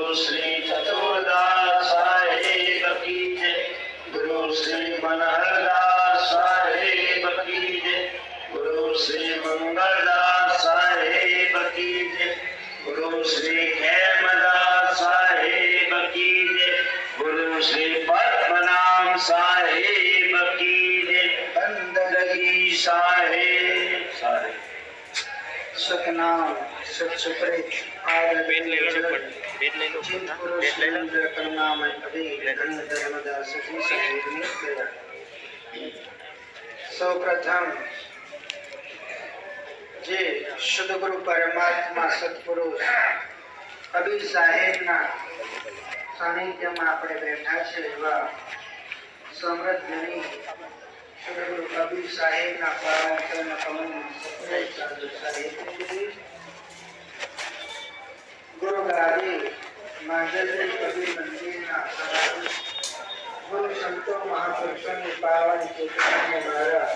ગુરુ શ્રી ચતુરદાસ સાહેબ કી જય ગુરુ શ્રી મનહરદાસ સાહેબ કી જય ગુરુ શ્રી મંગળદાસ સાહેબ કી જય ગુરુ શ્રી ખેમદાસ સાહેબ કી જય ગુરુ શ્રી પદ્મનામ સાહેબ કી જય બંદગી સાહેબ સાહેબ સતનામ સત્સુપ્રેત આદર બેટ લઈ લો પણ બેટ લઈ લો ચિંત બેટ પુરુષ લઈ લો સુંદર કરુણામય કવિ ધન ધર્મદાસજી સાહેબની પ્રેરણા. સૌપ્રથમ જે સદગુરુ પરમાત્મા સત્પુરુષ કબીર સાહેબના સાનિધ્યમાં આપણે બેઠા છે એવા સમૃદ્ધ ધની સદગુરુ કબીર સાહેબના પારાયણ કમલની સત્ય સાધુ સાહેબની ગુરુ ગાદી માંજલદેવ કબીર મંદિરના સદાશિવ ગુરુ સંતો મહાપુરુષોની પાવન ચેતનાને મારા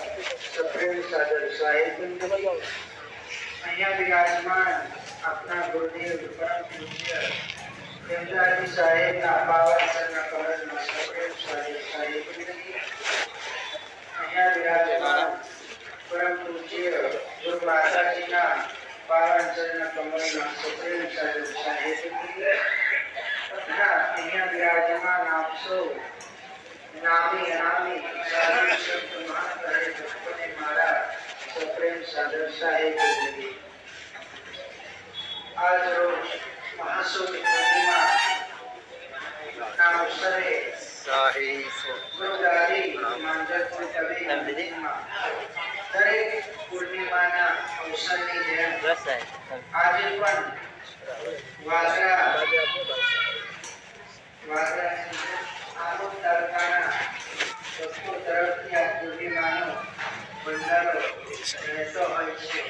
સપ્રેમ સાદર સાહેબ અહીંયા વિરાજમાન આપણા ગુરુદેવ પરમ પૂજ્ય પ્રેમદાસજી સાહેબના પાવન ચરણ કમળના સપ્રેમ સાદર સાહેબ સપ્રેમ સાદર સાહેબ આજ રોજ મહાસુદ પૂર્ણિમા ના જેમ આજે પણ વાસરા વાસરાની આનંદ તાલુકાના તરફથી આ પૂર્ણિમાનો ભંડારો રહેતો હોય છે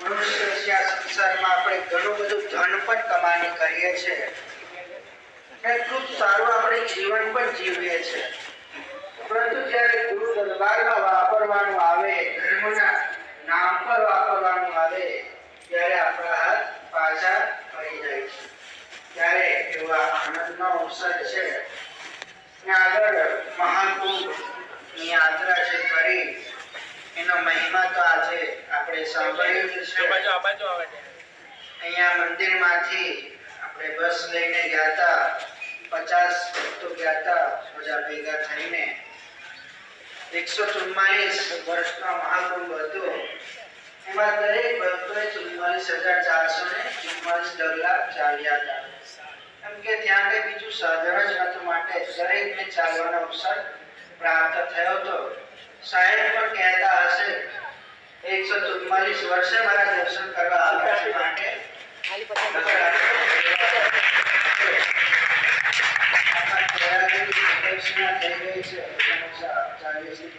મનુષ્ય સંસારમાં આપણે ઘણું બધું ધન પણ કમાણી કરીએ છીએ. અને ખૂબ સારું આપણે જીવન પણ જીવીએ છીએ. પરંતુ જ્યારે ગુરુ દરબારમાં વાપરવાનું આવે ધર્મના નામ પર વાપરવાનું આવે ત્યારે આપણા હાથ પાછા ફરી જાય છે. ત્યારે એવા આનંદનો અવસર છે. આગળ મહાકુંભની યાત્રા છે કરી એનો મહિમા તો આજે આપણે સાંભળ્યું જ છે. અહીંયા મંદિરમાંથી આપણે બસ લઈને ગયા હતા. પચાસ ભક્તો ગયા હતા બધા ભેગા થઈને. એકસો ચુમ્માલીસ વર્ષનો મહાકુંભ હતો. એમાં દરેક ભક્તોએ ચુમ્માલીસ હજાર ચારસો ને ચુમ્માલીસ ડગલા ચાલ્યા હતા. કેમ કે ત્યાં કઈ બીજું સાધન જ નતું માટે દરેકને ચાલવાનો અવસર પ્રાપ્ત થયો હતો. સાહેબ પણ કહેતા હશે એકસો ચુમ્માલીસ વર્ષે મારા દર્શન કરવા આવ્યા છે માટે.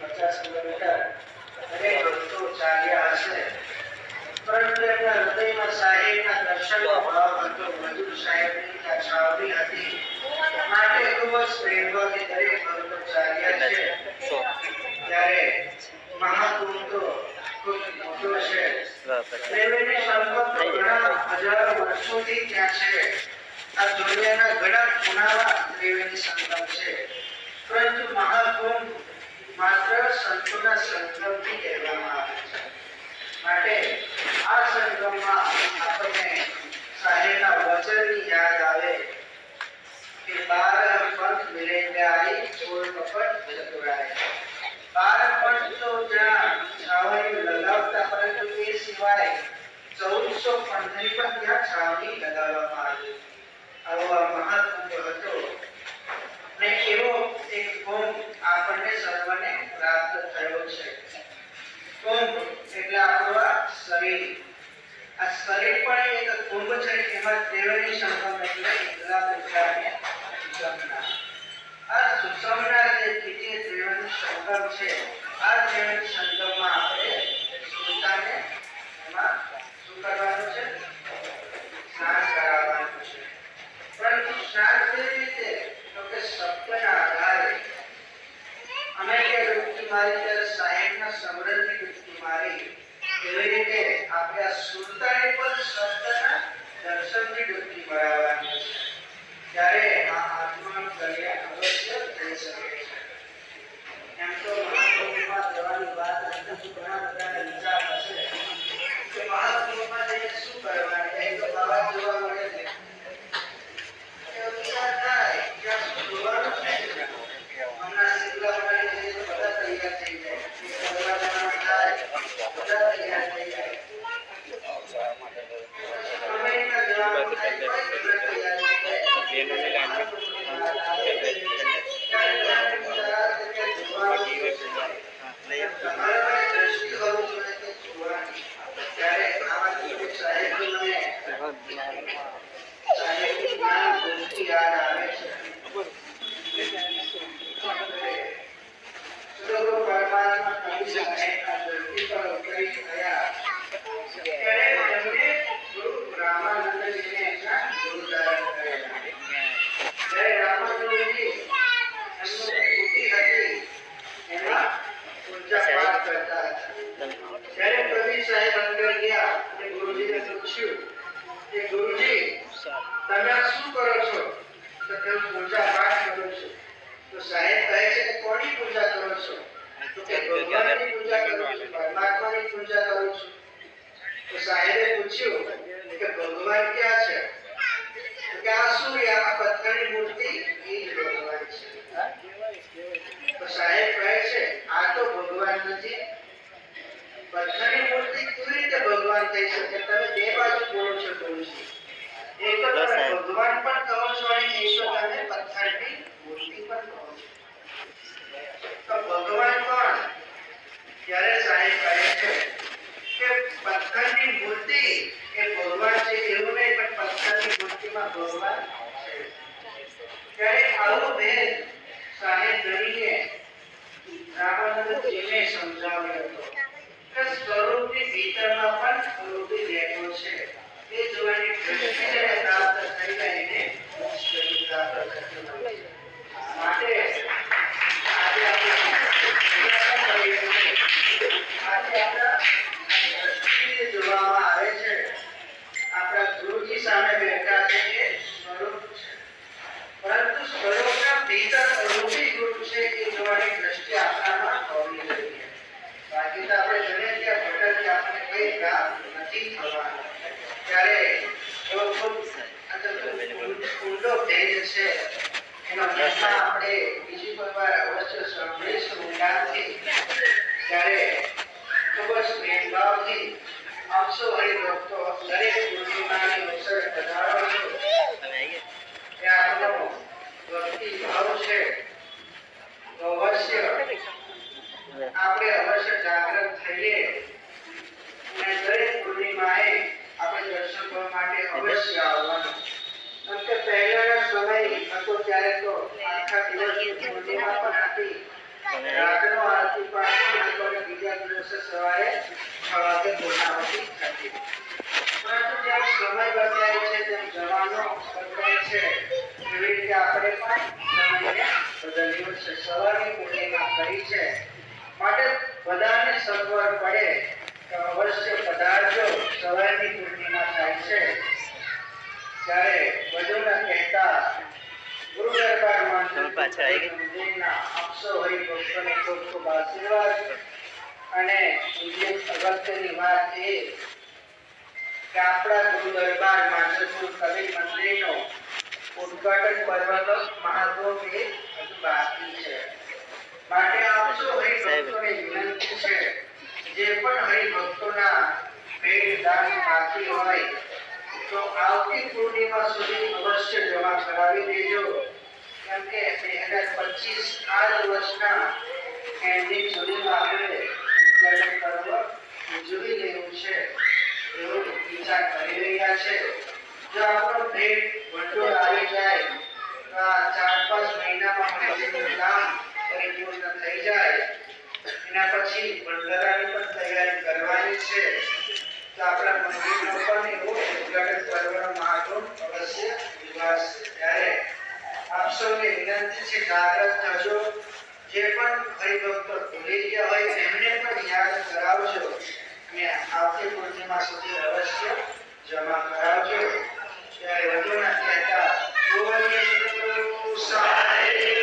પચાસ કિલોમીટર દરેક ભક્તો ચાલ્યા હશે પરંતુ એમના હૃદયમાં સાહેબના દર્શનનો ભાવ હતો મજૂર સાહેબની ત્યાં છાવણી હતી માટે ખૂબ જ પ્રેમભાવથી દરેક ભક્તો ચાલ્યા છે ત્યારે મહાકુંભ તો ખૂબ મોટો છે ઘણા હજારો વર્ષોથી ત્યાં છે આ દુનિયાના ઘણા ખૂણામાં ત્રિવેણી સંગમ છે. પરંતુ મહાકુંભ માત્ર સંતોના સંગમથી કહેવામાં આવે છે. માટે આ સંગમમાં આપણને સાહેબના વચનની યાદ આવે કે બાર પંથ મિલેંગે આઈ ચોર કપટ ચતુરાય બાર તો જ્યાં છાવણી લગાવતા, પરંતુ એ સિવાય ચૌદસો પંથની પણ ત્યાં છાવણી લગાવવામાં આ મહાકુંભ હતો. ને એવો એક કુંભ આપણને સર્વને પ્રાપ્ત થયો છે. કુંભ એટલે આપણું આ શરીર. આ શરીર પણ એક કુંભ છે, એમાં ત્રિવેણી સંગમ એટલે એકલા પ્રકારને આ સુષમના જે સંગમ છે, આ સંગમમાં સમૃદ્ધિ ડૂબકી મારી એવી રીતે આપણે આ સુરતાની પણ સંતના દર્શનની ડૂબકી મરાવવાની છે. ત્યારે આ આત્માનું કલ્યાણ અવશ્ય થઈ શકે. Yeah. પથ્થરની મૂર્તિ એ જ ભગવાન છે. તો સાહેબ કહે છે આ તો ભગવાન નથી. પથ્થરની મૂર્તિ કેવી રીતે ભગવાન થઈ શકે? તમે બે બાજુ બોલો છો ગુરુજી એક તો તમે ભગવાન પણ કહો છો અને એક તો તમે પથ્થરની મૂર્તિ પણ કહો છો. તો ભગવાન કોણ? ત્યારે સાહેબ કહે છે કે પથ્થરની મૂર્તિ એ ભગવાન છે એવું નહીં પણ પથ્થરની મૂર્તિમાં ભગવાન છે બેન સાહેબ ગણીએ રામાનંદજીને સમજાવ્યો હતો? કે સ્વરૂપની ભીતરમાં પણ સ્વરૂપી રહેલો છે એ જોવાની દ્રષ્ટિ જ્યારે પ્રાપ્ત થઈ જાય એને મોક્ષ ગતિ પ્રાપ્ત થતી હોય છે. માટે આજે આપણે આજે આપણા દ્રષ્ટિએ જોવામાં આવે છે આપણા ગુરુજી સામે બેઠા છે એ સ્વરૂપ છે પરંતુ સ્વરૂપના ભીતર રૂપી ગુરુ છે એ જોવાની દ્રષ્ટિ આપણામાં હોવી જોઈએ બાકી તો આપણે જોઈએ કે આ ભટકથી આપણને કઈ લાભ નથી થવાનો ત્યારે એવો ખૂબ અંદર ખૂબ ઊંડો ભેદ છે એનો મહિમા આપણે બીજી કોઈ વાર અવશ્ય સાંભળીશું ઊંડાણથી ત્યારે ખૂબ જ પ્રેમભાવથી આપશો હરિભક્તો દરેક પૂર્ણિમાની અવસર પધારો છો કે આપણો ભક્તિ ભાવ છે તો અવશ્ય આપણે અવશ્ય જાગૃત થઈએ અને દરેક પૂર્ણિમાએ આપણે દર્શન કરવા માટે અવશ્ય આવવાનું કેમ કે પહેલાના સમય હતો ત્યારે તો આખા દિવસની પૂર્ણિમા પણ હતી રાતનો આરતી પાઠ પણ હતો અને બીજા દિવસે સવારે છ વાગે પૂર્ણાવતી થતી પરંતુ જેમ સમય બદલાય છે તેમ જવાનો બદલાય છે. એવી રીતે આપણે પણ સમયને બદલ્યો છે સવારની પૂર્ણિમા કરી છે. માટે બધાને સગવડ પડે તો અવશ્ય પધારજો. સવારની પૂર્ણિમા થાય છે. ત્યારે વધુ કહેતા ગુરુ દરબારમાં પાછા આવી મંદિરના આપશો હરિભક્તોને ખૂબ ખૂબ આશીર્વાદ અને બીજી અગત્યની વાત એ કે આપણા ગુરુ દરબાર માંજરપુર કવિ મંદિરનો ઉદ્ઘાટન કરવાનો મહાત્મક એ બાકી છે. માટે આપશો હરિભક્તોને વિનંતી છે જે પણ હરિભક્તોના ભેટ દાન બાકી હોય, તો આવતી પૂર્ણિમા સુધી અવશ્ય જમા કરાવી દેજો. કેમ કે બે હજાર પચીસ આ વર્ષના એન્ડિંગ સુધીમાં આપણે ઉદઘાટન પર્વ ઉજવી લેવું છે. એવું વિચાર કરી રહ્યા છે. જો આપણો ભેટ ચાર પાંચ મહિનામાં થઈ જાય. એના પછી ભંડારાની પણ તૈયારી કરવાની છે. તો આપણા મંદિરનો પણ એવો ઉદ્ઘાટન પર્વનો અવશ્ય વિવાસ ત્યારે આપ સૌને વિનંતી છે જાગ્રત થજો જે પણ હરિભક્તો ભૂલી ગયા હોય એમને પણ યાદ અને આવતી પૂર્ણિમા સુધી અવશ્ય જમા કરાવજો. Jai Raghunath Jai Jai Jai Jai Jai